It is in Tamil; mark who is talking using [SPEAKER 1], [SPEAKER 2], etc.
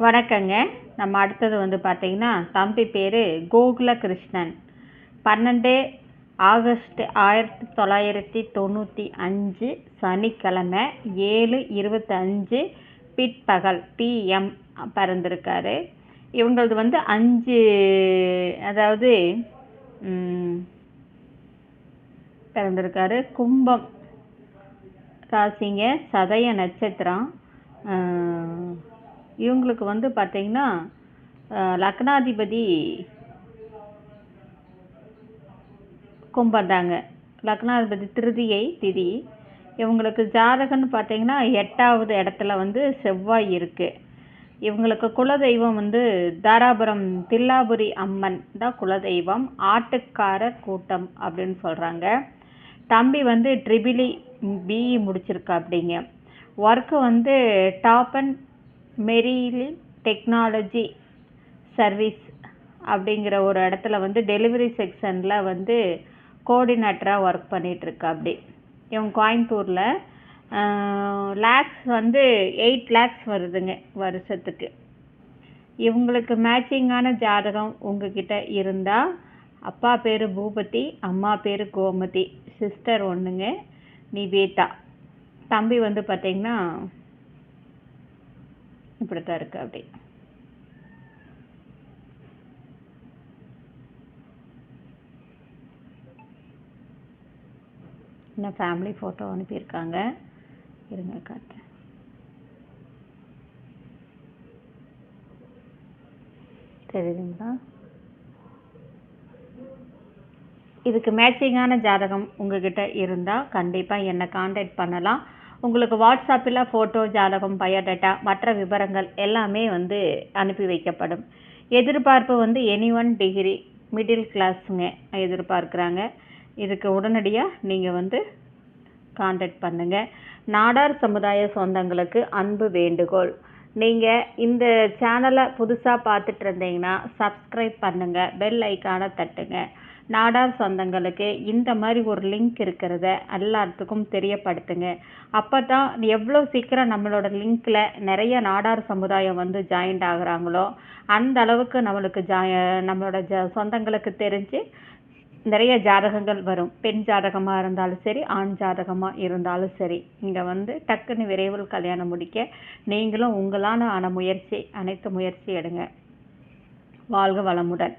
[SPEAKER 1] வணக்கங்க. நம்ம அடுத்தது வந்து பார்த்தீங்கன்னா தம்பி பேர் கோகுல கிருஷ்ணன் பன்னெண்டு ஆகஸ்ட் ஆயிரத்தி தொள்ளாயிரத்தி தொண்ணூற்றி அஞ்சு சனிக்கிழமை ஏழு இருபத்தஞ்சு பிற்பகல் பிஎம் பிறந்திருக்காரு. இவங்களது வந்து அஞ்சு அதாவது பிறந்திருக்காரு. கும்பம் ராசிங்க சதய நட்சத்திரம் இவங்களுக்கு வந்து பார்த்திங்கன்னா லக்னாதிபதி கும்பந்தாங்க லக்னாதிபதி திருதியை திதி. இவங்களுக்கு ஜாதகம்னு பார்த்தீங்கன்னா எட்டாவது இடத்துல வந்து செவ்வாய் இருக்குது இவங்களுக்கு குலதெய்வம் வந்து தாராபுரம் தில்லாபுரி அம்மன் தான் குலதெய்வம். ஆட்டுக்காரர் கூட்டம் அப்படின்னு சொல்கிறாங்க தம்பி வந்து ட்ரிபிளி பிஇ முடிச்சிருக்கா அப்படிங்க ஒர்க்கு வந்து டாப் அண்ட் மெரியில் டெக்னாலஜி சர்வீஸ் அப்படிங்கிற ஒரு இடத்துல வந்து டெலிவரி செக்ஷனில் வந்து கோஆர்டினேட்டராக ஒர்க் பண்ணிகிட்ருக்கா அப்படி. இவங்க கோயம்புத்தூரில் லேக்ஸ் வந்து எயிட் லேக்ஸ் வருதுங்க வருஷத்துக்கு. இவங்களுக்கு மேட்சிங்கான ஜாதகம் உங்ககிட்ட இருந்தால் அப்பா பேர் பூபதி அம்மா பேர் கோமதி சிஸ்டர் ஒன்றுங்க நிவேதா. தம்பி வந்து பார்த்திங்கன்னா இப்படி தான் இருக்குது அப்படி. இன்னும் ஃபேமிலி ஃபோட்டோ அனுப்பியிருக்காங்க. இருங்க காட்டுறேன். தெரியுதுங்களா? இதுக்கு மேட்சிங்கான ஜாதகம் உங்ககிட்ட இருந்தால் கண்டிப்பாக என்னை காண்டாக்ட் பண்ணலாம். உங்களுக்கு வாட்ஸ்அப்பில் ஃபோட்டோ ஜாதகம் பயோடேட்டா மற்ற விவரங்கள் எல்லாமே வந்து அனுப்பி வைக்கப்படும். எதிர்பார்ப்பு வந்து எனி ஒன் டிகிரி மிடில் கிளாஸுங்க எதிர்பார்க்குறாங்க. இதுக்கு உடனடியாக நீங்கள் வந்து காண்டாக்ட் பண்ணுங்கள் நாடார் சமுதாய சொந்தங்களுக்கு அன்பு வேண்டுகோள். நீங்கள் இந்த சேனலை புதுசாக பார்த்துட்டு இருந்தீங்கன்னா சப்ஸ்கிரைப் பண்ணுங்கள் பெல் ஐக்கானை தட்டுங்க. நாடார் சொந்தங்களுக்கு இந்த மாதிரி ஒரு லிங்க் இருக்கிறத எல்லாத்துக்கும் தெரியப்படுத்துங்க. அப்போ தான் எவ்வளோ சீக்கிரம் நம்மளோட லிங்க்கில் நிறைய நாடார் சமுதாயம் வந்து ஜாயிண்ட் ஆகுறாங்களோ அந்த அளவுக்கு நம்மளுக்கு ஜாய நம்மளோட ஜ சொந்தங்களுக்கு தெரிஞ்சு நிறைய ஜாதகங்கள் வரும். பெண் ஜாதகமாக இருந்தாலும் சரி ஆண் ஜாதகமாக இருந்தாலும் சரி. இங்கே வந்து டக்குன்னு விரைவில் கல்யாணம் முடிக்க நீங்களும் உங்களான ஆன முயற்சி அனைத்து முயற்சி எடுங்க. வாழ்க வளமுடன்.